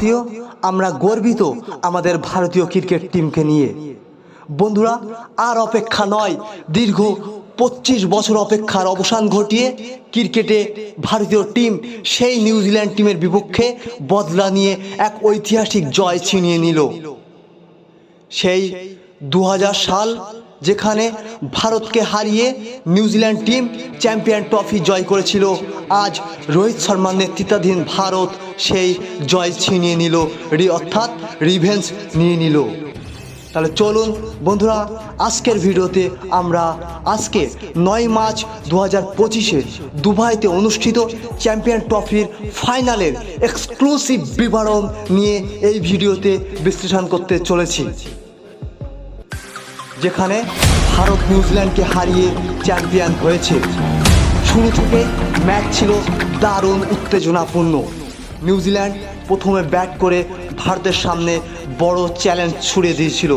ভারতীয় আমরা গর্বিত আমাদের ভারতীয় ক্রিকেট টিমকে নিয়ে। বন্ধুরা, আর অপেক্ষা নয়, দীর্ঘ পঁচিশ বছর অপেক্ষার অবসান ঘটিয়ে ক্রিকেটে ভারতীয় টিম সেই নিউজিল্যান্ড টিমের বিপক্ষে বদলা নিয়ে এক ঐতিহাসিক জয় ছিনিয়ে নিল। সেই দু হাজার সাল যেখানে ভারতকে হারিয়ে New Zealand team champion trophy জয় করেছিল। আজ রোহিত শর্মার নেতৃত্বাধীন ভারত সেই জয় ছিনিয়ে নিল, রি অর্থাৎ রিভেঞ্জ নিয়ে নিল। তাহলে চলুন বন্ধুরা, আজকের ভিডিওতে আমরা আজকে নয় মার্চ দু হাজার পঁচিশে দুবাইতে অনুষ্ঠিত চ্যাম্পিয়ন ট্রফির ফাইনালের এক্সক্লুসিভ বিবরণ নিয়ে এই ভিডিওতে বিশ্লেষণ করতে চলেছি। যেখানে ভারত নিউজিল্যান্ডকে হারিয়ে চ্যাম্পিয়ন হয়েছে। শুরু থেকে ম্যাচ ছিল দারুণ উত্তেজনাপূর্ণ। নিউজিল্যান্ড প্রথমে ব্যাট করে ভারতের সামনে বড় চ্যালেঞ্জ ছুড়ে দিয়েছিল।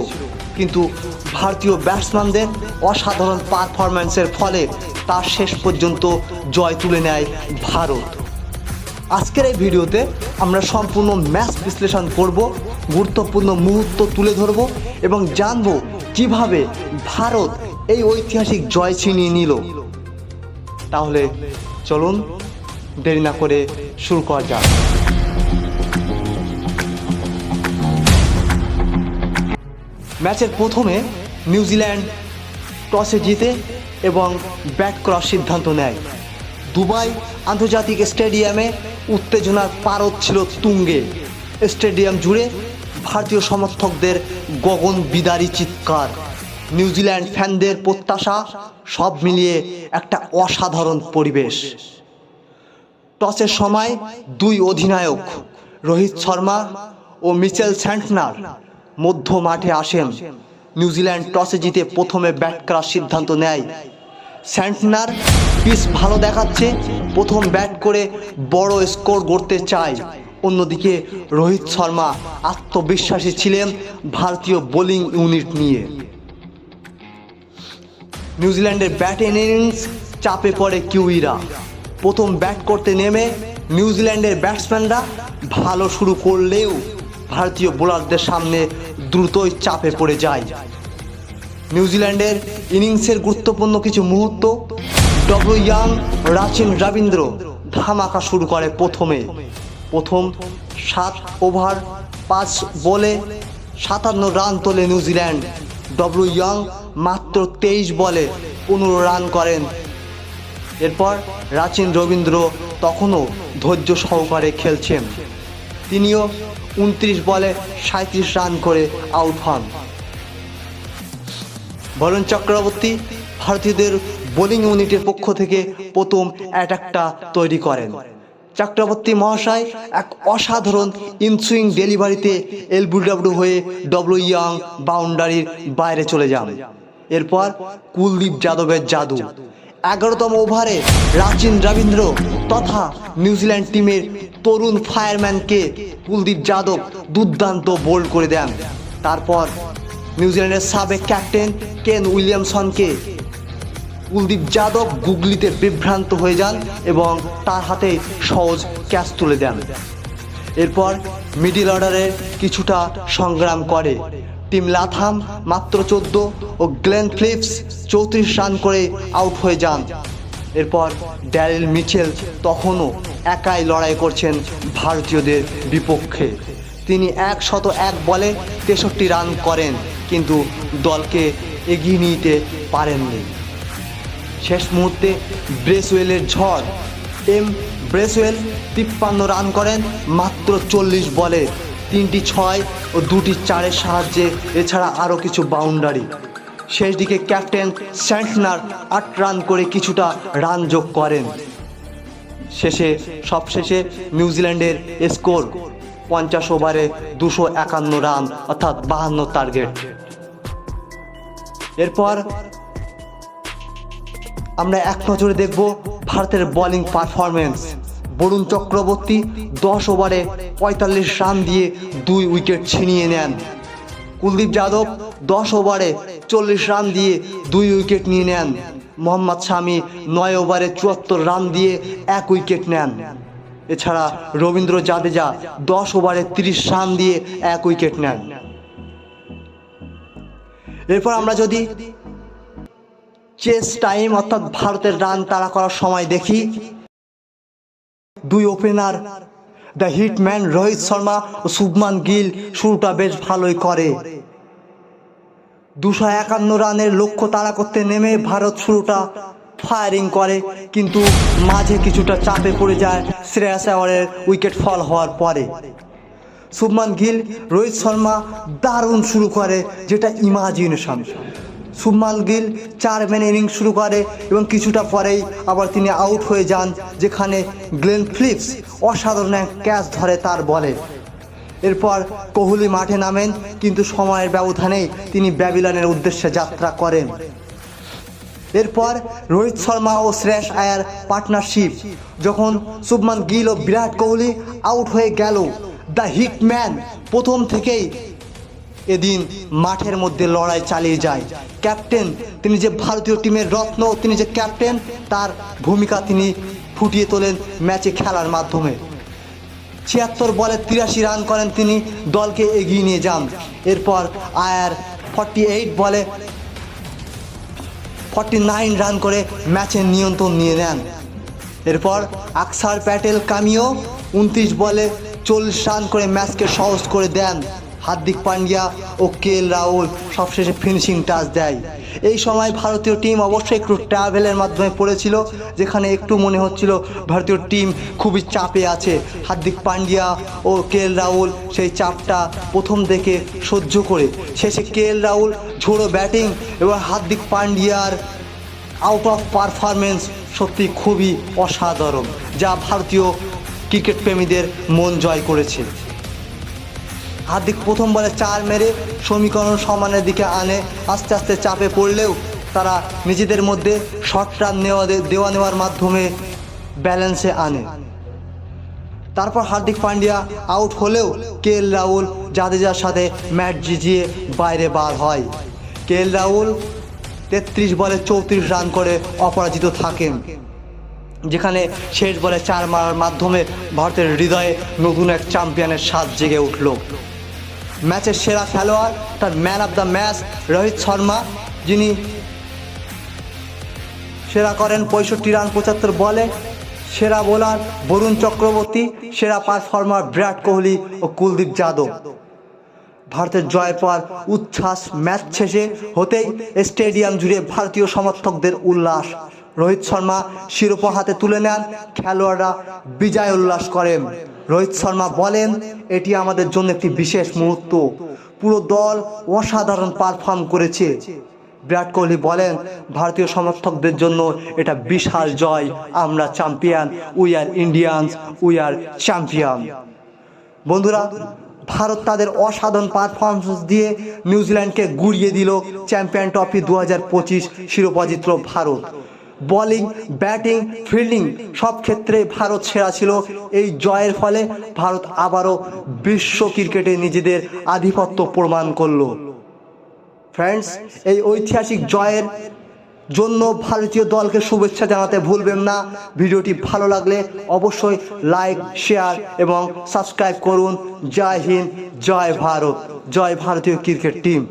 কিন্তু ভারতীয় ব্যাটসম্যানদের অসাধারণ পারফরম্যান্সের ফলে তার শেষ পর্যন্ত জয় তুলে নেয় ভারত। আজকের এই ভিডিওতে আমরা সম্পূর্ণ ম্যাচ বিশ্লেষণ করব, গুরুত্বপূর্ণ মুহূর্ত তুলে ধরব এবং জানব কীভাবে ভারত এই ঐতিহাসিক জয় ছিনিয়ে নিল, তাহলে চলুন দেরি না করে শুরু করা যাক। ম্যাচের প্রথমে নিউজিল্যান্ড টসে জিতে এবং ব্যাট করার সিদ্ধান্ত নেয়। দুবাই আন্তর্জাতিক স্টেডিয়ামে উত্তেজনার পারদ ছিল তুঙ্গে। স্টেডিয়াম জুড়ে ভারতীয় সমর্থকদের গগন বিদারী চিৎকার। নিউজিল্যান্ড ফ্যানদের প্রত্যাশা, সব মিলিয়ে একটা অসাধারণ পরিবেশ। টসের সময় দুই অধিনায়ক, রোহিত শর্মা ও মিচেল স্যান্টনার মধ্য মাঠে আসেন নিউজিল্যান্ড টসে জিতে প্রথমে ব্যাট করার সিদ্ধান্ত নেয়। স্যান্টনার পিস ভালো দেখাচ্ছে, প্রথম ব্যাট করে বড় স্কোর গড়তে চায়। অন্যদিকে রোহিত শর্মা আত্মবিশ্বাসী ছিলেন ভারতীয় বোলিং ইউনিট নিয়ে। নিউজিল্যান্ডের ব্যাট ইনিংস চাপে পড়ে কিউইরা। প্রথম ব্যাট করতে নেমে নিউজিল্যান্ডের ব্যাটসম্যানরা ভালো শুরু করলেও ভারতীয় বোলারদের সামনে দ্রুতই চাপে পড়ে যায়। নিউজিল্যান্ডের ইনিংসের গুরুত্বপূর্ণ কিছু মুহূর্ত ডব্লিউ ইয়াং, রাচিন রবীন্দ্র ধামাকা শুরু করে প্রথমে। প্রথম সাত ওভার, পাঁচ বলে সাতান্ন রান তোলে নিউজিল্যান্ড ডব্লিউ ইয়াং মাত্র তেইশ বলে পনেরো রান করেন। এরপর রাচিন রবীন্দ্র তখনও ধৈর্য সহকারে খেলছেন। তিনিও উনত্রিশ বলে সাঁত্রিশ রান করে আউট হন। বরুণ চক্রবর্তী ভারতীয়দের বোলিং ইউনিটের পক্ষ থেকে প্রথম অ্যাটাকটা তৈরি করেন। চক্রবর্তী মহাশয় এক অসাধারণ ইনসুইং ডেলিভারিতে এলবিডব্লিউ হয়ে ডব্লিউ ইয়াং বাউন্ডারির বাইরে চলে যান। এরপর কুলদীপ যাদবের জাদু। এগারোতম ওভারে রাচিন রবীন্দ্র তথা নিউজিল্যান্ড টিমের তরুণ ফায়ারম্যানকে কুলদীপ যাদব দুর্দান্ত বোল্ড করে দেন। তারপর নিউজিল্যান্ডের সাবেক ক্যাপ্টেন কেন উইলিয়ামসনকে কুলদীপ যাদব গুগলিতে বিভ্রান্ত হয়ে যান এবং তার হাতে সহজ ক্যাচ তুলে দেন। এরপর মিডিল অর্ডারে কিছুটা সংগ্রাম করে। টিম লাথাম মাত্র চোদ্দ ও গ্লেন ফ্লিপস চৌত্রিশ রান করে আউট হয়ে যান। এরপর ড্যারিল মিচেল তখনও একাই লড়াই করছেন ভারতীয়দের বিপক্ষে। তিনি একশত এক বলে তেষট্টি রান করেন, কিন্তু দলকে এগিয়ে নিতে পারেননি। শেষ মুহূর্তে ব্রেসওয়েলের ঝড়। এম ব্রেসওয়েল তিপ্পান্ন রান করেন মাত্র চল্লিশ বলে। তিনটি ছয় ও দুটি চারের সাহায্যে এছাড়া আরও কিছু বাউন্ডারি। শেষ দিকে ক্যাপ্টেন স্যান্টনার আট রান করে কিছুটা রান যোগ করেন। শেষে, সবশেষে নিউজিল্যান্ডের স্কোর পঞ্চাশ ওভারে দুশো একান্ন রান, অর্থাৎ বাহান্ন টার্গেট। এরপর আমরা এক নজরে দেখব ভারতের বোলিং পারফরমেন্স বরুণ চক্রবর্তী দশ ওভারে পঁয়তাল্লিশ রান দিয়ে দুই উইকেট ছিনিয়ে নেন। কুলদীপ যাদব দশ ওভারে চল্লিশ রান দিয়ে দুই উইকেট নিয়ে নেন। মোহাম্মদ শামি নয় ওভারে চুয়াত্তর রান দিয়ে এক উইকেট নেন। এছাড়া রবীন্দ্র জাদেজা দশ ওভারে তিরিশ রান দিয়ে এক উইকেট নেন। এরপর আমরা যদি চেস টাইম অর্থাৎ ভারতের রান তাড়া করার সময় দেখি দুই opener the hitman Rohit Sharma ও শুভমান গিল শুরুটা বেশ ভালোই করে। দুশো একান্ন রানের লক্ষ্য তাড়া করতে নেমে ভারত শুরুটা ফায়ারিং করে, কিন্তু মাঝে কিছুটা চাপে পড়ে যায় শ্রেয়াস আয়ারের উইকেট ফল হওয়ার পরে। শুভমান গিল, রোহিত শর্মা দারুণ শুরু করে, যেটা ইমাজিনেশন শুভমান গিল চার ম্যান ইনিংস শুরু করে এবং কিছুটা পরেই আবার তিনি আউট হয়ে যান, যেখানে গ্লেন ফিলিপস অসাধারণ এক ক্যাচ ধরে তার বলে। এরপর কোহলি মাঠে নামেন, কিন্তু সময়ের ব্যবধানেই তিনি ব্যাবিলনের উদ্দেশ্যে যাত্রা করেন। এরপর রোহিত শর্মা ও শ্রেয়স আয়ার পার্টনারশিপ যখন শুভমান গিল ও বিরাট কোহলি আউট হয়ে গেল। দ্য হিটম্যান প্রথম থেকেই এদিন মাঠের মধ্যে লড়াই চালিয়ে যায়। ক্যাপ্টেন, তিনি যে ভারতীয় টিমের রত্ন, তিনি যে ক্যাপ্টেন, তার ভূমিকা তিনি ফুটিয়ে তোলেন ম্যাচে খেলার মাধ্যমে। ছিয়াত্তর বলে তিরাশি রান করেন তিনি, দলকে এগিয়ে নিয়ে যান। এরপর আয়ার ফর্টি এইট বলে ফর্টি নাইন রান করে ম্যাচের নিয়ন্ত্রণ নিয়ে নেন। এরপর আকসার প্যাটেল কামিও উনত্রিশ বলে চল্লিশ রান করে ম্যাচকে সহজ করে দেন। হার্দিক পান্ডিয়া ও কে এল রাহুল সবশেষে ফিনিশিং টাচ দেয়। এই সময় ভারতীয় টিম অবশ্যই একটু ট্রাভেলের মাধ্যমে পড়েছিল, যেখানে একটু মনে হচ্ছিল ভারতীয় টিম খুবই চাপে আছে। হার্দিক পান্ডিয়া ও কে এল রাহুল সেই চাপটা প্রথম দেখে সহ্য করে। শেষে কে এল রাহুল ঝোড়ো ব্যাটিং এবং হার্দিক পান্ডিয়ার আউট অফ পারফরমেন্স সত্যি খুবই অসাধারণ, যা ভারতীয় ক্রিকেট প্রেমীদের মন জয় করেছে। হার্দিক প্রথম বলে চার মেরে সমীকরণ সমানের দিকে আনে, আস্তে আস্তে চাপে পড়লেও তারা নিজেদের মধ্যে শর্ট রান নেওয়া দেওয়া নেওয়ার মাধ্যমে ব্যালেন্সে আনে। তারপর হার্দিক পান্ডিয়া আউট হলেও কে এল রাহুল জাদেজার সাথে ম্যাচ জিজিয়ে বাইরে বার হয়। কে এল রাহুল তেত্রিশ বলে চৌত্রিশ রান করে অপরাজিত থাকেন, যেখানে শেষ বলে চার মারার মাধ্যমে ভারতের হৃদয়ে নতুন এক চ্যাম্পিয়নের স্বাদ জেগে উঠল। ম্যাচের সেরা খেলোয়াড়, তার man of the match Rohit Sharma, যিনি সেরা করেন পঁয়ষট্টি রান, পঁচাত্তর বলে। সেরা বোলার বরুণ চক্রবর্তী, সেরা পারফর্মার বিরাট কোহলি ও কুলদীপ যাদব। ভারতের জয়ের পর উচ্ছ্বাস ম্যাচ শেষে হতেই স্টেডিয়াম জুড়ে ভারতীয় সমর্থকদের উল্লাস। রোহিত শর্মা শিরোপা হাতে তুলে নেন, খেলোয়াড়রা বিজয় উল্লাস করেন। রোহিত শর্মা বলেন, এটি আমাদের জন্য একটি বিশেষ মুহূর্ত। পুরো দল অসাধারণ পারফর্ম করেছে। বিরাট কোহলি বলেন, ভারতীয় সমর্থকদের জন্য এটা বিশাল জয়। আমরা champion we are Indians we are champion বন্ধুরা, ভারত তাদের অসাধারণ পারফরমেন্স দিয়ে নিউজিল্যান্ডকে গুড়িয়ে দিল চ্যাম্পিয়ন ট্রফি দু হাজার পঁচিশ শিরোপাজিত্র ভারত। বোলিং ব্যাটিং ফিল্ডিং সব ক্ষেত্রে ভারত সেরা ছিল। এই জয়ের ফলে ভারত আবারও বিশ্ব ক্রিকেটে নিজেদের আধিপত্য প্রমাণ করল। ফ্রেন্ডস এই ঐতিহাসিক জয়ের জন্য ভারতীয় দলকে শুভেচ্ছা জানাতে ভুলবেন না। ভিডিওটি ভালো লাগলে অবশ্যই লাইক, শেয়ার এবং সাবস্ক্রাইব করুন। জয় হিন্দ, জয় ভারত, জয় ভারতীয় ক্রিকেট টিম।